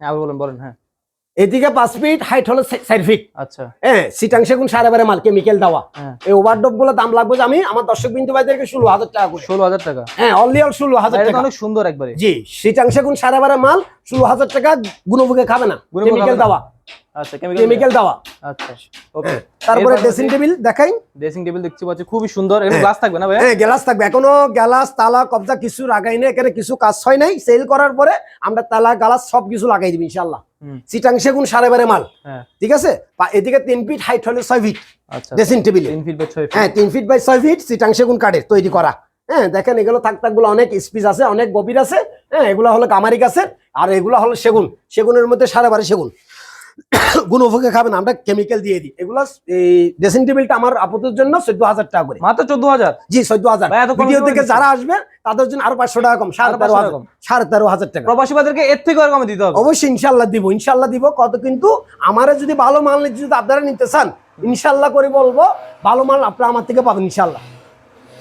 হ্যাঁ আবার বলেন বলেন হ্যাঁ। এদিকে পাঁচ ফিট হাইট হলো চার ফিট আচ্ছা। হ্যাঁ সিটাং সেগুন সাড়ে বারে মাল কেমিক্যাল দেওয়া। হ্যাঁ। এই ওভারডোপগুলো দাম লাগবে যে আমি আমার দর্শক বিন্দু ভাইদেরকে ষোলো হাজার টাকা করে। ষোলো হাজার টাকা? হ্যাঁ অনলি অল ষোলো হাজার টাকা। অনেক সুন্দর একবারে। জি সিটাং সেগুন সাড়ে বারে মাল ষোলো হাজার টাকা গুণভোগে খাবে না কেমিক্যাল দেওয়া। আচ্ছা কেমিক্যাল দেওয়া। আচ্ছা ওকে হ্যাঁ, তারপরে ড্রেসিং টেবিল দেখাই। ড্রেসিং টেবিল দেখতে পাচ্ছি খুবই সুন্দর। এখানে গ্লাস থাকবে না ভাই হ্যাঁ থাকবে। এখনও গ্যালাস তালা কবজা কিছু লাগাই এখানে কিছু কাজ হয় নাই। সেল করার পরে আমরা তালা গ্যালাস সব কিছু লাগাই দিবি ইনশাল্লাহ সিটাং সেগুন সাড়ে বারে মাল। হ্যাঁ। ঠিক আছে? এদিকে তিন ফিট হাইট হলে ছয় ফিট আচ্ছা। ড্রেসিং টেবিলে তিন ফিট বাই ছয় হ্যাঁ তিন ফিট বাই ছয় ফিট সিটাং সেগুন কাঠের তৈরি করা। হ্যাঁ দেখেন এগুলো থাক থাকগুলো অনেক স্পিস আছে অনেক গভীর আছে। হ্যাঁ এগুলো হলো কামারি গাছের আর এগুলো হলো সেগুন। সেগুনের মধ্যে সাড়ে বারে সেগুন। গুণভোগে খাবেন আমরা কেমিক্যাল দিয়ে দিই। এগুলো এই ড্রেসিং টেবিলটা আমার আপত্তির জন্য চোদ্দ হাজার টাকা করে। মাত্র চোদ্দ হাজার? জি চোদ্দ হাজার। ভিডিও থেকে যারা আসবে তাদের জন্য আরও পাঁচশো টাকা কম সাড়ে তেরো 500 হাজার। সাড়ে তেরো হাজার টাকা। প্রবাসী বাজারকে এর থেকে আর কমে দিতে হবে। অবশ্যই ইনশাল্লাহ দিব ইনশাল্লাহ দিব কত কিন্তু আমারে যদি ভালো মাল যদি আপনারা নিতে চান ইনশাল্লাহ করে বলব ভালো মাল আপনারা আমার থেকে পাবেন ইনশাল্লাহ